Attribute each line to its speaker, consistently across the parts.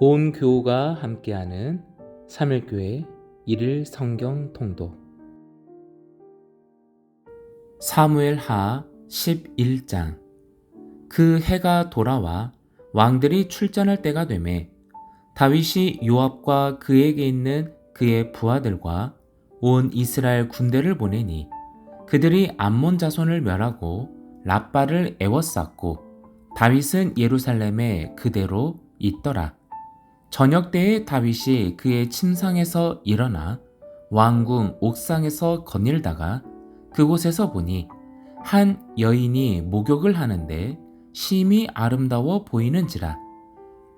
Speaker 1: 온 교우가 함께하는 3일교회 1일 성경 통독 사무엘 하 11장 그 해가 돌아와 왕들이 출전할 때가 되매 다윗이 요압과 그에게 있는 그의 부하들과 온 이스라엘 군대를 보내니 그들이 암몬 자손을 멸하고 라빠를 애워쌌고 다윗은 예루살렘에 그대로 있더라. 저녁 때에 다윗이 그의 침상에서 일어나 왕궁 옥상에서 거닐다가 그곳에서 보니 한 여인이 목욕을 하는데 심히 아름다워 보이는지라.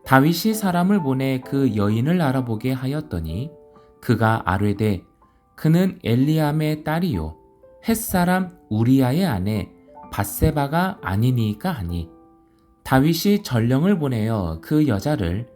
Speaker 1: 다윗이 사람을 보내 그 여인을 알아보게 하였더니 그가 아뢰되 그는 엘리암의 딸이요 햇사람 우리아의 아내 바세바가 아니니까 하니. 다윗이 전령을 보내어 그 여자를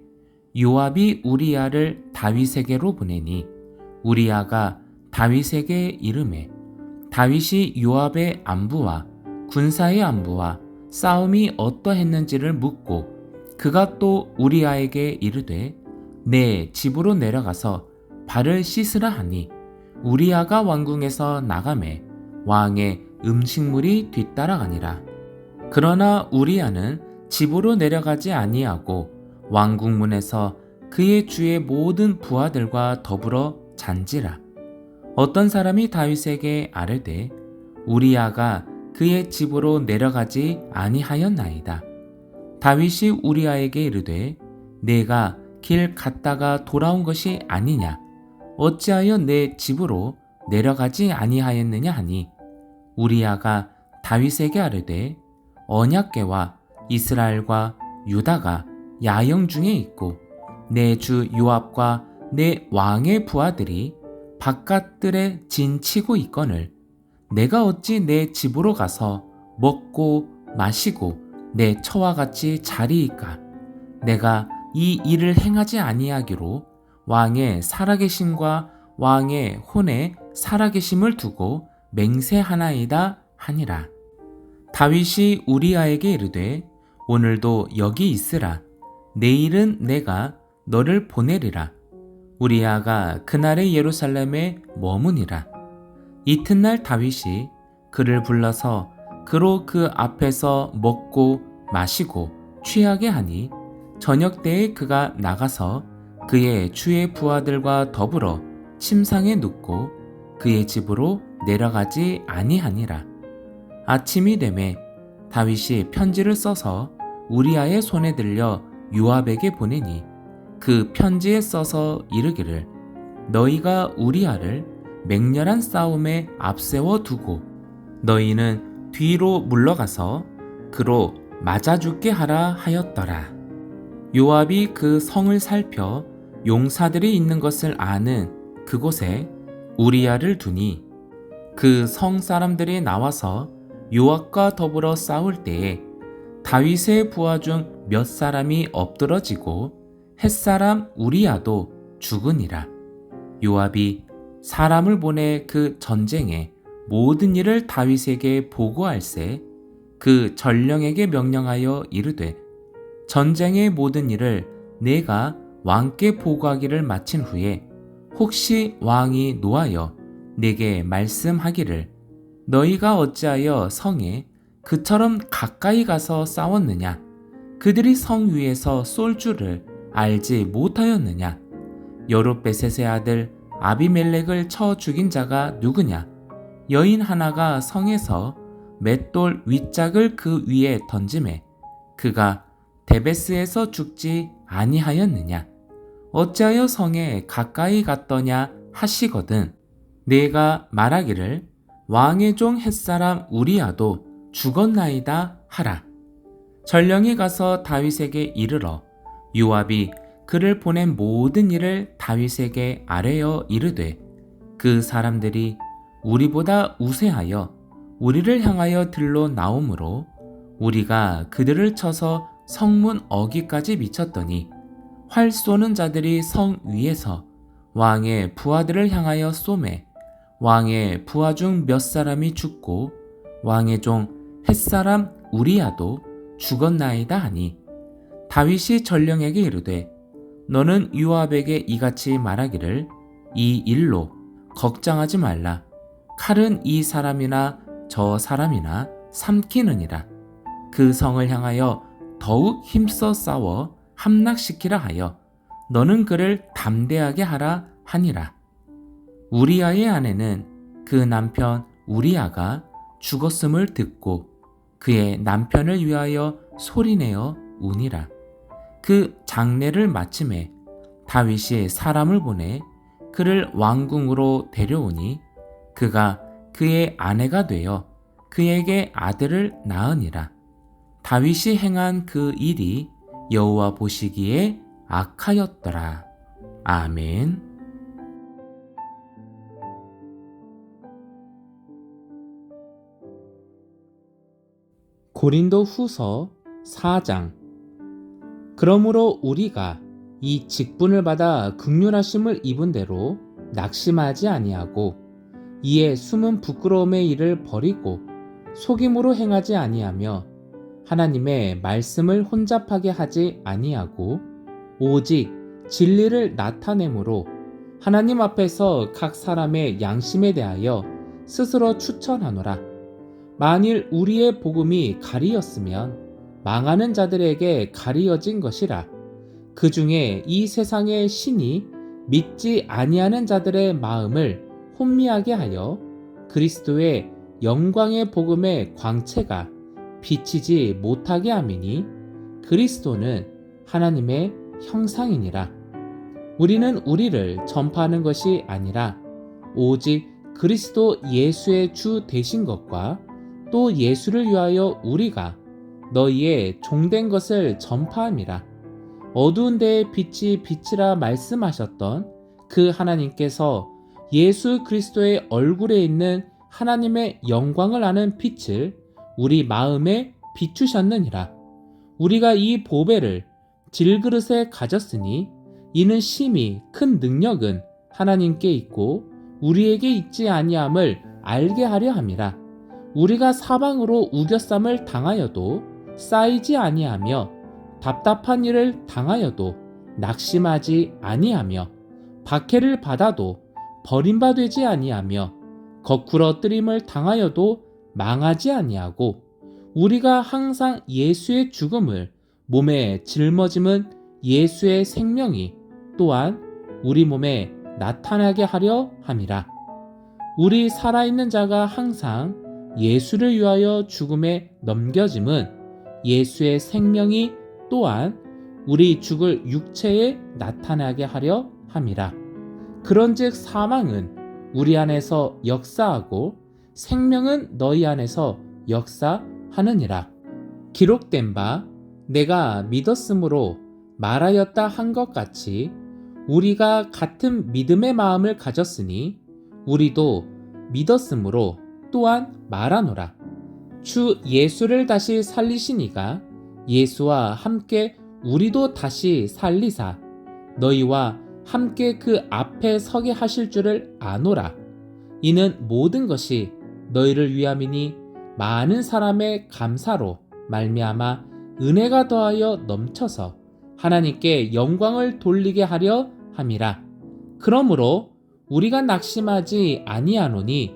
Speaker 1: 요압이 우리아를 다윗에게로 보내니 우리아가 다윗에게 이름해 다윗이 요압의 안부와 군사의 안부와 싸움이 어떠했는지를 묻고 그가 또 우리아에게 이르되 내 집으로 내려가서 발을 씻으라 하니 우리아가 왕궁에서 나가매 왕의 음식물이 뒤따라가니라. 그러나 우리아는 집으로 내려가지 아니하고 왕궁문에서 그의 주의 모든 부하들과 더불어 잔지라. 어떤 사람이 다윗에게 아뢰되 우리아가 그의 집으로 내려가지 아니하였나이다. 다윗이 우리아에게 이르되 내가 길 갔다가 돌아온 것이 아니냐 어찌하여 내 집으로 내려가지 아니하였느냐 하니 우리아가 다윗에게 아뢰되 언약궤와 이스라엘과 유다가 야영 중에 있고 내 주 요압과 내 왕의 부하들이 바깥들에 진치고 있거늘 내가 어찌 내 집으로 가서 먹고 마시고 내 처와 같이 자리이까 내가 이 일을 행하지 아니하기로 왕의 살아계심과 왕의 혼의 살아계심을 두고 맹세하나이다 하니라. 다윗이 우리아에게 이르되 오늘도 여기 있으라 내일은 내가 너를 보내리라. 우리 아가 그날의 예루살렘에 머무니라. 이튿날 다윗이 그를 불러서 그로 그 앞에서 먹고 마시고 취하게 하니 저녁 때에 그가 나가서 그의 주의 부하들과 더불어 침상에 눕고 그의 집으로 내려가지 아니하니라. 아침이 되매 다윗이 편지를 써서 우리아의 손에 들려 요압에게 보내니 그 편지에 써서 이르기를 너희가 우리아를 맹렬한 싸움에 앞세워 두고 너희는 뒤로 물러가서 그로 맞아 죽게 하라 하였더라. 요압이 그 성을 살펴 용사들이 있는 것을 아는 그곳에 우리아를 두니 그 성 사람들이 나와서 요압과 더불어 싸울 때에 다윗의 부하 중 몇 사람이 엎드러지고 햇사람 우리아도 죽으니라. 요압이 사람을 보내 그 전쟁에 모든 일을 다윗에게 보고할세 그 전령에게 명령하여 이르되 전쟁의 모든 일을 내가 왕께 보고하기를 마친 후에 혹시 왕이 노하여 내게 말씀하기를 너희가 어찌하여 성에 그처럼 가까이 가서 싸웠느냐? 그들이 성 위에서 쏠 줄을 알지 못하였느냐? 여룻베셋의 아들 아비멜렉을 쳐 죽인 자가 누구냐? 여인 하나가 성에서 맷돌 윗짝을 그 위에 던짐에 그가 데베스에서 죽지 아니하였느냐? 어찌하여 성에 가까이 갔더냐 하시거든. 내가 말하기를 왕의 종 햇사람 우리아도 죽었나이다 하라. 전령이 가서 다윗에게 이르러 요압이 그를 보낸 모든 일을 다윗에게 아뢰어 이르되 그 사람들이 우리보다 우세하여 우리를 향하여 들로 나오므로 우리가 그들을 쳐서 성문 어기까지 미쳤더니 활 쏘는 자들이 성 위에서 왕의 부하들을 향하여 쏘매 왕의 부하 중 몇 사람이 죽고 왕의 종 햇사람 우리야도 죽었나이다 하니 다윗이 전령에게 이르되 너는 요압에게 이같이 말하기를 이 일로 걱정하지 말라. 칼은 이 사람이나 저 사람이나 삼키느니라. 그 성을 향하여 더욱 힘써 싸워 함락시키라 하여 너는 그를 담대하게 하라 하니라. 우리아의 아내는 그 남편 우리아가 죽었음을 듣고 그의 남편을 위하여 소리내어 우니라. 그 장례를 마침에 다윗이 사람을 보내 그를 왕궁으로 데려오니 그가 그의 아내가 되어 그에게 아들을 낳으니라. 다윗이 행한 그 일이 여호와 보시기에 악하였더라. 아멘. 고린도 후서 4장 그러므로 우리가 이 직분을 받아 극률하심을 입은 대로 낙심하지 아니하고 이에 숨은 부끄러움의 일을 버리고 속임으로 행하지 아니하며 하나님의 말씀을 혼잡하게 하지 아니하고 오직 진리를 나타내므로 하나님 앞에서 각 사람의 양심에 대하여 스스로 추천하노라. 만일 우리의 복음이 가리였으면 망하는 자들에게 가리어진 것이라. 그 중에 이 세상의 신이 믿지 아니하는 자들의 마음을 혼미하게 하여 그리스도의 영광의 복음의 광채가 비치지 못하게 함이니 그리스도는 하나님의 형상이니라. 우리는 우리를 전파하는 것이 아니라 오직 그리스도 예수의 주 되신 것과 또 예수를 위하여 우리가 너희의 종된 것을 전파함이라. 어두운 데에 빛이 빛이라 말씀하셨던 그 하나님께서 예수 그리스도의 얼굴에 있는 하나님의 영광을 아는 빛을 우리 마음에 비추셨느니라. 우리가 이 보배를 질그릇에 가졌으니 이는 심히 큰 능력은 하나님께 있고 우리에게 있지 아니함을 알게 하려 함이라. 우리가 사방으로 우겨쌈을 당하여도 쌓이지 아니하며 답답한 일을 당하여도 낙심하지 아니하며 박해를 받아도 버림받지 아니하며 거꾸로 뜨림을 당하여도 망하지 아니하고 우리가 항상 예수의 죽음을 몸에 짊어짐은 예수의 생명이 또한 우리 몸에 나타나게 하려 함이라. 우리 살아있는 자가 항상 예수를 위하여 죽음에 넘겨짐은 예수의 생명이 또한 우리 죽을 육체에 나타나게 하려 함이라. 그런즉 사망은 우리 안에서 역사하고 생명은 너희 안에서 역사하느니라. 기록된 바 내가 믿었으므로 말하였다 한 것 같이 우리가 같은 믿음의 마음을 가졌으니 우리도 믿었으므로 또한 말하노라. 주 예수를 다시 살리시니가 예수와 함께 우리도 다시 살리사 너희와 함께 그 앞에 서게 하실 줄을 아노라. 이는 모든 것이 너희를 위함이니 많은 사람의 감사로 말미암아 은혜가 더하여 넘쳐서 하나님께 영광을 돌리게 하려 함이라. 그러므로 우리가 낙심하지 아니하노니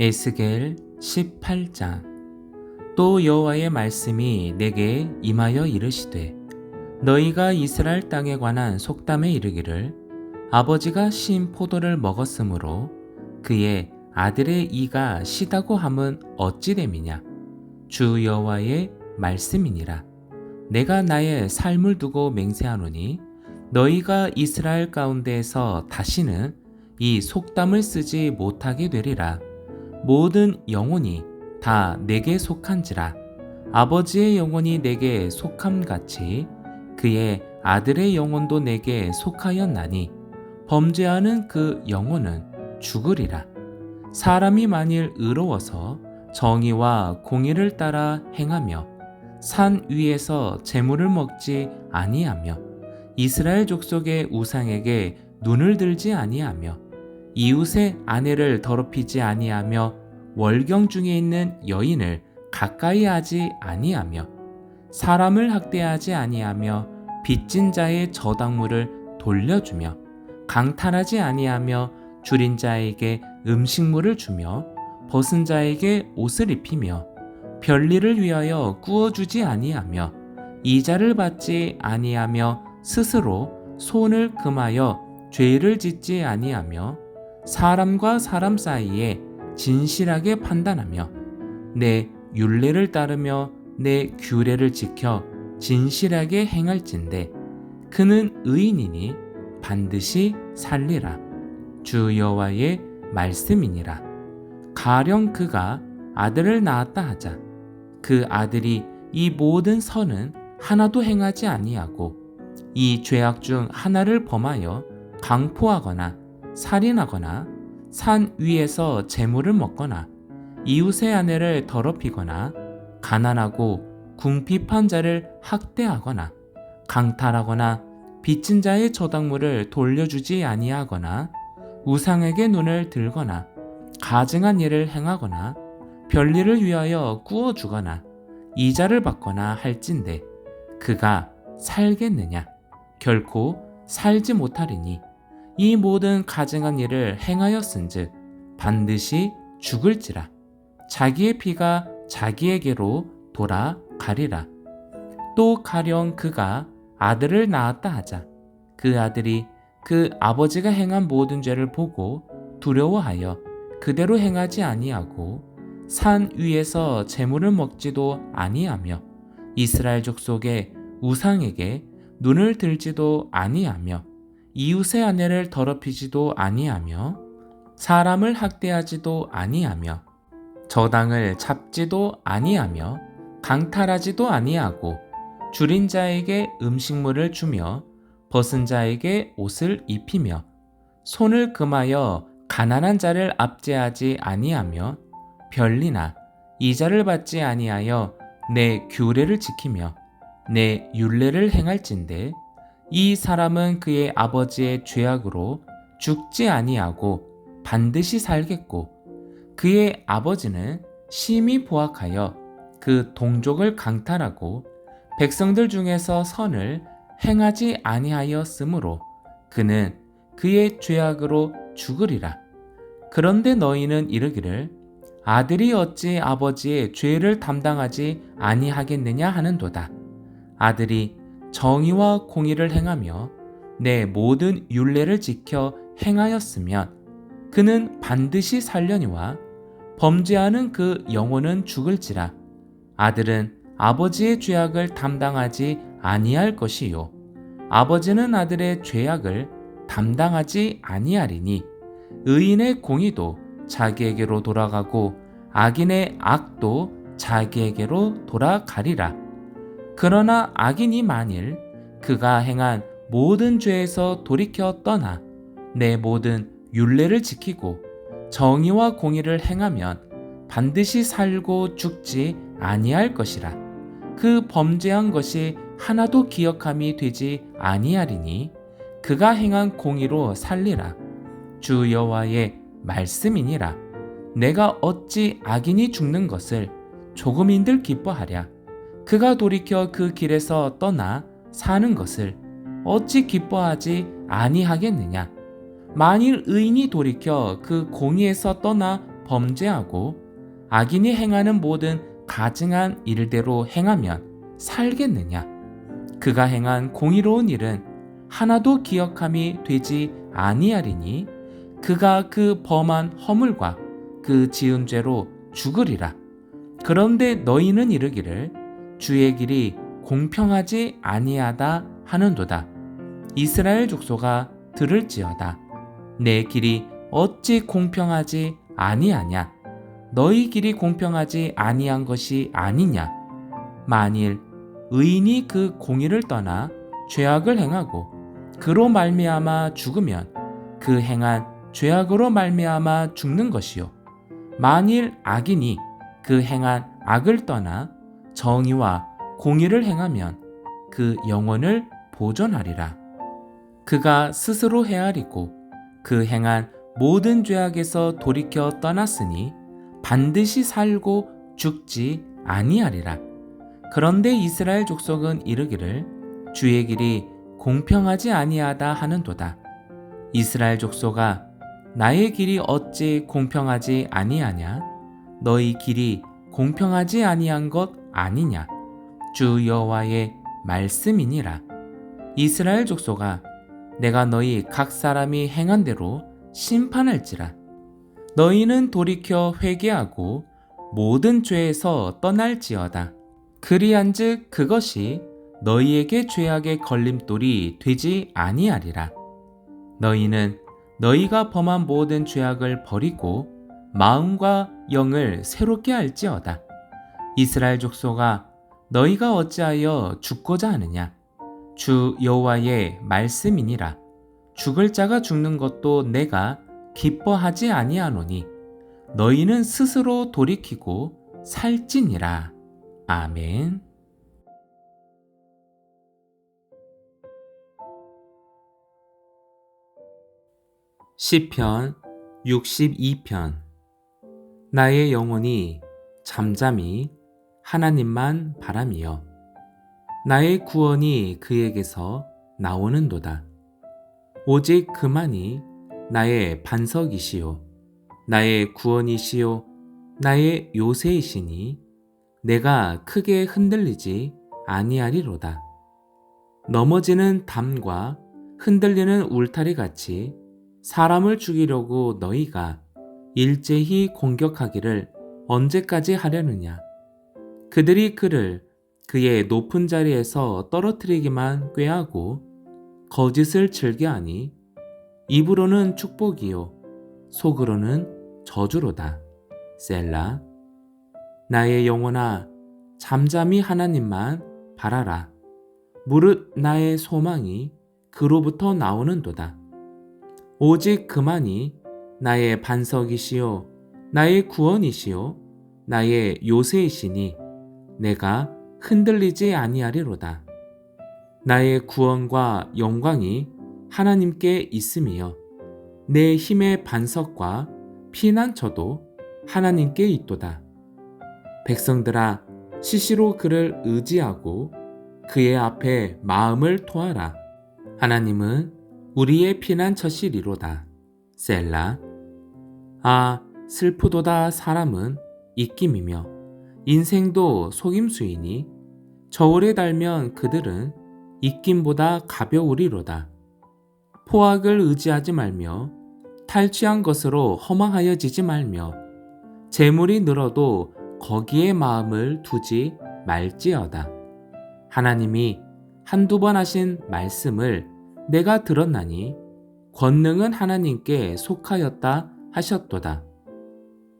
Speaker 1: 에스겔 18장. 또 여호와의 말씀이 내게 임하여 이르시되 너희가 이스라엘 땅에 관한 속담에 이르기를 아버지가 신 포도를 먹었으므로 그의 아들의 이가 시다고 함은 어찌 됨이냐? 주 여호와의 말씀이니라. 내가 나의 삶을 두고 맹세하노니 너희가 이스라엘 가운데에서 다시는 이 속담을 쓰지 못하게 되리라 모든 영혼이 다 내게 속한지라. 아버지의 영혼이 내게 속함 같이 그의 아들의 영혼도 내게 속하였나니 범죄하는 그 영혼은 죽으리라. 사람이 만일 의로워서 정의와 공의를 따라 행하며 산 위에서 재물을 먹지 아니하며 이스라엘 족속의 우상에게 눈을 들지 아니하며 이웃의 아내를 더럽히지 아니하며 월경 중에 있는 여인을 가까이 하지 아니하며 사람을 학대하지 아니하며 빚진 자의 저당물을 돌려주며 강탈하지 아니하며 줄인 자에게 음식물을 주며 벗은 자에게 옷을 입히며 별리를 위하여 구워주지 아니하며 이자를 받지 아니하며 스스로 손을 금하여 죄를 짓지 아니하며 사람과 사람 사이에 진실하게 판단하며 내 율례를 따르며 내 규례를 지켜 진실하게 행할진대 그는 의인이니 반드시 살리라. 주 여호와의 말씀이니라. 가령 그가 아들을 낳았다 하자 그 아들이 이 모든 선은 하나도 행하지 아니하고 이 죄악 중 하나를 범하여 강포하거나 살인하거나 산 위에서 재물을 먹거나 이웃의 아내를 더럽히거나 가난하고 궁핍한 자를 학대하거나 강탈하거나 빚진 자의 저당물을 돌려주지 아니하거나 우상에게 눈을 들거나 가증한 일을 행하거나 별일을 위하여 구워 주거나 이자를 받거나 할진대 그가 살겠느냐? 결코 살지 못하리니 이 모든 가증한 일을 행하였은즉 반드시 죽을지라. 자기의 피가 자기에게로 돌아가리라. 또 가령 그가 아들을 낳았다 하자 그 아들이 그 아버지가 행한 모든 죄를 보고 두려워하여 그대로 행하지 아니하고 산 위에서 재물을 먹지도 아니하며 이스라엘 족속의 우상에게 눈을 들지도 아니하며 이웃의 아내를 더럽히지도 아니하며 사람을 학대하지도 아니하며 저당을 잡지도 아니하며 강탈하지도 아니하고 줄인 자에게 음식물을 주며 벗은 자에게 옷을 입히며 손을 금하여 가난한 자를 압제하지 아니하며 별리나 이자를 받지 아니하여 내 규례를 지키며 내 율례를 행할진대 이 사람은 그의 아버지의 죄악으로 죽지 아니하고 반드시 살겠고 그의 아버지는 심히 보악하여 그 동족을 강탈하고 백성들 중에서 선을 행하지 아니하였으므로 그는 그의 죄악으로 죽으리라. 그런데 너희는 이르기를 아들이 어찌 아버지의 죄를 담당하지 아니하겠느냐 하는도다. 아들이 정의와 공의를 행하며 내 모든 율례를 지켜 행하였으면 그는 반드시 살려니와 범죄하는 그 영혼은 죽을지라 아들은 아버지의 죄악을 담당하지 아니할 것이요 아버지는 아들의 죄악을 담당하지 아니하리니 의인의 공의도 자기에게로 돌아가고 악인의 악도 자기에게로 돌아가리라. 그러나 악인이 만일 그가 행한 모든 죄에서 돌이켜 떠나 내 모든 율례를 지키고 정의와 공의를 행하면 반드시 살고 죽지 아니할 것이라. 그 범죄한 것이 하나도 기억함이 되지 아니하리니 그가 행한 공의로 살리라. 주 여호와의 말씀이니라. 내가 어찌 악인이 죽는 것을 조금인들 기뻐하랴. 그가 돌이켜 그 길에서 떠나 사는 것을 어찌 기뻐하지 아니하겠느냐. 만일 의인이 돌이켜 그 공의에서 떠나 범죄하고 악인이 행하는 모든 가증한 일대로 행하면 살겠느냐? 그가 행한 공의로운 일은 하나도 기억함이 되지 아니하리니 그가 그 범한 허물과 그 지은 죄로 죽으리라. 그런데 너희는 이르기를 주의 길이 공평하지 아니하다 하는도다. 이스라엘 족소가 들을지어다. 내 길이 어찌 공평하지 아니하냐? 너희 길이 공평하지 아니한 것이 아니냐? 만일 의인이 그 공의를 떠나 죄악을 행하고 그로 말미암아 죽으면 그 행한 죄악으로 말미암아 죽는 것이요 만일 악인이 그 행한 악을 떠나 정의와 공의를 행하면 그 영혼을 보존하리라 그가 스스로 헤아리고 그 행한 모든 죄악에서 돌이켜 떠났으니 반드시 살고 죽지 아니하리라 그런데 이스라엘 족속은 이르기를 주의 길이 공평하지 아니하다 하는도다. 이스라엘 족속아 나의 길이 어찌 공평하지 아니하냐? 너희 길이 공평하지 아니한 것 아니냐? 주 여호와의 말씀이니라. 이스라엘 족속아 내가 너희 각 사람이 행한 대로 심판할지라. 너희는 돌이켜 회개하고 모든 죄에서 떠날지어다. 그리한즉 그것이 너희에게 죄악의 걸림돌이 되지 아니하리라. 너희는 너희가 범한 모든 죄악을 버리고 마음과 영을 새롭게 할지어다. 이스라엘 족속아 너희가 어찌하여 죽고자 하느냐? 주 여호와의 말씀이니라. 죽을 자가 죽는 것도 내가 기뻐하지 아니하노니 너희는 스스로 돌이키고 살지니라. 아멘. 시편 62편 나의 영혼이 잠잠히 하나님만 바람이여 나의 구원이 그에게서 나오는도다 오직 그만이 나의 반석이시요 나의 구원이시요 나의 요새이시니 내가 크게 흔들리지 아니하리로다. 넘어지는 담과 흔들리는 울타리 같이 사람을 죽이려고 너희가 일제히 공격하기를 언제까지 하려느냐? 그들이 그를 그의 높은 자리에서 떨어뜨리기만 꾀하고 거짓을 즐겨하니 입으로는 축복이요 속으로는 저주로다. 셀라 나의 영혼아 잠잠히 하나님만 바라라. 무릇 나의 소망이 그로부터 나오는도다. 오직 그만이 나의 반석이시요 나의 구원이시요 나의 요새이시니 내가 흔들리지 아니하리로다. 나의 구원과 영광이 하나님께 있음이요 내 힘의 반석과 피난처도 하나님께 있도다. 백성들아 시시로 그를 의지하고 그의 앞에 마음을 토하라. 하나님은 우리의 피난처시리로다. 셀라. 아, 슬프도다 사람은 입김이며 인생도 속임수이니 저울에 달면 그들은 입김보다 가벼우리로다. 포악을 의지하지 말며 탈취한 것으로 허망하여지지 말며 재물이 늘어도 거기에 마음을 두지 말지어다. 하나님이 한두 번 하신 말씀을 내가 들었나니 권능은 하나님께 속하였다 하셨도다.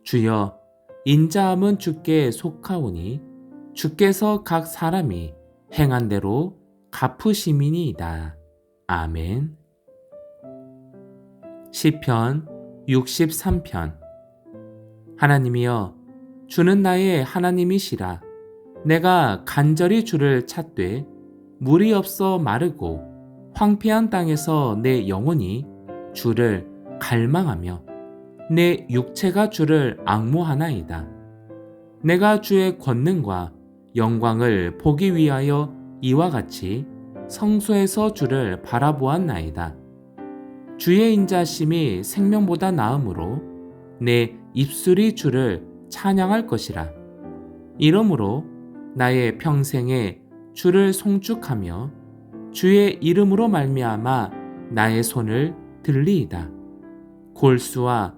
Speaker 1: 주여 인자함은 주께 속하오니 주께서 각 사람이 행한 대로 갚으시미니이다. 아멘. 시편 63편 하나님이여 주는 나의 하나님이시라. 내가 간절히 주를 찾되 물이 없어 마르고 황폐한 땅에서 내 영혼이 주를 갈망하며 내 육체가 주를 악모하나이다. 내가 주의 권능과 영광을 보기 위하여 이와 같이 성소에서 주를 바라보았나이다. 주의 인자심이 생명보다 나음으로 내 입술이 주를 찬양할 것이라. 이러므로 나의 평생에 주를 송축하며 주의 이름으로 말미암아 나의 손을 들리이다. 골수와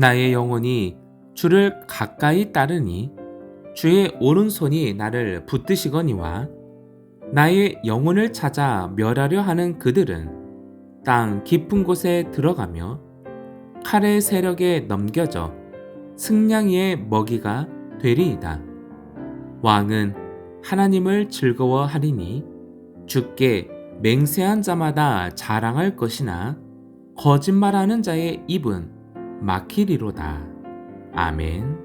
Speaker 1: 나의 영혼이 주를 가까이 따르니 주의 오른손이 나를 붙드시거니와 나의 영혼을 찾아 멸하려 하는 그들은 땅 깊은 곳에 들어가며 칼의 세력에 넘겨져 승냥이의 먹이가 되리이다. 왕은 하나님을 즐거워하리니 주께 맹세한 자마다 자랑할 것이나 거짓말하는 자의 입은 막히리로다. 아멘.